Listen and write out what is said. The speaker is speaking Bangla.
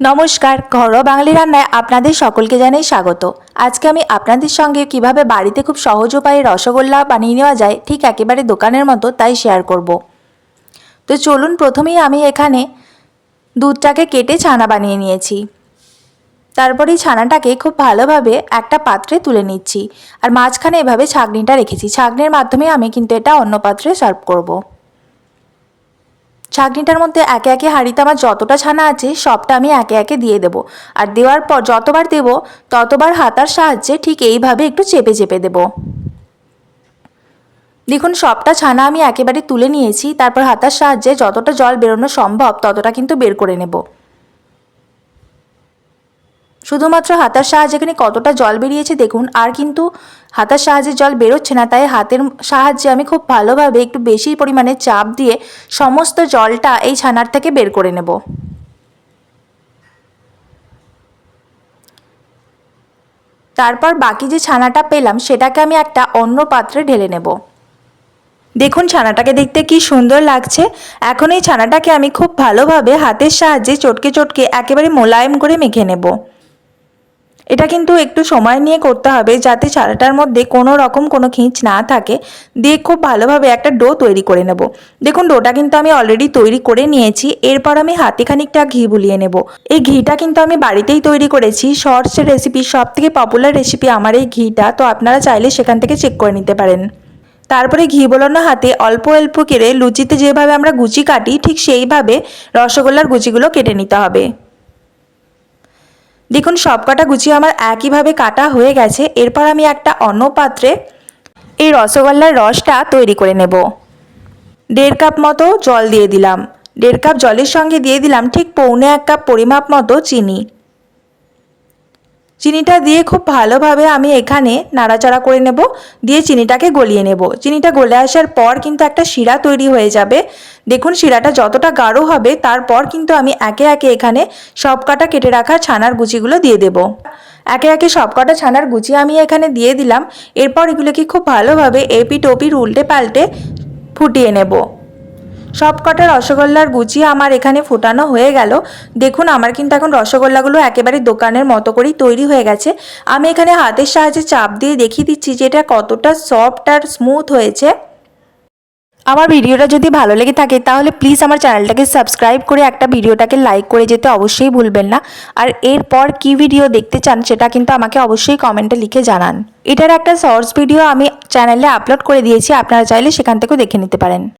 নমস্কার, ঘরোয়া বাঙালি রান্নায় আপনাদের সকলকে জানাই স্বাগত। আজকে আমি আপনাদের সঙ্গে কীভাবে বাড়িতে খুব সহজ উপায়ে রসগোল্লা বানিয়ে নেওয়া যায়, ঠিক একেবারে দোকানের মতো তাই শেয়ার করব। তো চলুন প্রথমেই আমি এখানে দুধটাকে কেটে ছানা বানিয়ে নিয়েছি। তারপরে ছানাটাকে খুব ভালোভাবে একটা পাত্রে তুলে নিচ্ছি। আর মাঝখানে এভাবে ছাঁকনিটা রেখেছি। ছাঁকনির মাধ্যমে আমি কিন্তু এটা অন্য পাত্রে সার্ভ করব। ছাঁকনিটার মধ্যে একে একে হাঁড়িতে আমার যতটা ছানা আছে, সবটা আমি একে একে দিয়ে দেব। আর দেওয়ার পর যতবার দেব, ততবার হাতার সাহায্যে ঠিক এইভাবে একটু চেপে চেপে দেবো। দেখুন, সবটা ছানা আমি একেবারে তুলে নিয়েছি, তারপর হাতার সাহায্যে যতটা জল বেরোনো সম্ভব, ততটা কিন্তু বের করে নেব। শুধুমাত্র হাতার সাহায্যে এখানে কতটা জল বেরিয়েছে দেখুন, আর কিন্তু হাতার সাহায্যে জল বেরোচ্ছে না, তাই হাতের সাহায্যে আমি খুব ভালোভাবে একটু বেশি পরিমাণে চাপ দিয়ে সমস্ত জলটা এই ছানার থেকে বের করে নেব। তারপর বাকি যে ছানাটা পেলাম, সেটাকে আমি একটা অন্য পাত্রে ঢেলে নেব। দেখুন ছানাটাকে দেখতে কি সুন্দর লাগছে। এখন এই ছানাটাকে আমি খুব ভালোভাবে হাতের সাহায্যে চটকে চটকে একেবারে মোলায়েম করে মেখে নেব। এটা কিন্তু একটু সময় নিয়ে করতে হবে যাতে চারাটার মধ্যে কোনো রকম কোনো খিঁচ না থাকে। দিয়ে খুব ভালোভাবে একটা ডো তৈরি করে নেব। দেখুন, ডোটা কিন্তু আমি অলরেডি তৈরি করে নিয়েছি। এরপর আমি হাতে খানিকটা ঘি বুলিয়ে নেব। এই ঘিটা কিন্তু আমি বাড়িতেই তৈরি করেছি। শর্টসের রেসিপি সব থেকে পপুলার রেসিপি আমার এই ঘিটা। তো আপনারা চাইলে সেখান থেকে চেক করে নিতে পারেন। তারপরে ঘি বলানো হাতে অল্প অল্প কেড়ে লুচিতে যেভাবে আমরা গুচি কাটি, ঠিক সেইভাবে রসগোল্লার গুচিগুলো কেটে নিতে হবে। দেখুন, সব কটা গুছিয়ে আমার একইভাবে কাটা হয়ে গেছে। এরপর আমি একটা অন্য পাত্রে এই রসগোল্লার রসটা তৈরি করে নেব। দেড় কাপ মতো জল দিয়ে দিলাম। দেড় কাপ জলের সঙ্গে দিয়ে দিলাম ঠিক পৌনে এক কাপ পরিমাপ মতো চিনি। চিনিটা দিয়ে খুব ভালোভাবে আমি এখানে নাড়াচাড়া করে নেব, দিয়ে চিনিটাকে গলিয়ে নেব। চিনিটা গলে আসার পর কিন্তু একটা শিরা তৈরি হয়ে যাবে। দেখুন শিরাটা যতটা গাঢ় হবে, তারপর কিন্তু আমি একে একে এখানে সব কাটা কেটে রাখা ছানার গুচিগুলো দিয়ে দেব। একে একে সব কটা ছানার গুচি আমি এখানে দিয়ে দিলাম। এরপর এগুলোকে খুব ভালোভাবে এপি টপির উল্টে পাল্টে ফুটিয়ে নেব। সব কটা রসগোল্লার গুচি আমার এখানে ফোটানো হয়ে গেল। দেখুন, আমার কিন্তু এখন রসগোল্লাগুলো একেবারে দোকানের মতো করেই তৈরি হয়ে গেছে। আমি এখানে হাতের সাহায্যে চাপ দিয়ে দেখিয়ে দিচ্ছি যে এটা কতটা সফট আর স্মুথ হয়েছে। আমার ভিডিওটা যদি ভালো লেগে থাকে, তাহলে প্লিজ আমার চ্যানেলটাকে সাবস্ক্রাইব করে একটা ভিডিওটাকে লাইক করে যেতে অবশ্যই ভুলবেন না। আর এরপর কি ভিডিও দেখতে চান, সেটা কিন্তু আমাকে অবশ্যই কমেন্টে লিখে জানান। এটার একটা শর্টস ভিডিও আমি চ্যানেলে আপলোড করে দিয়েছি, আপনারা চাইলে সেখান থেকেও দেখে নিতে পারেন।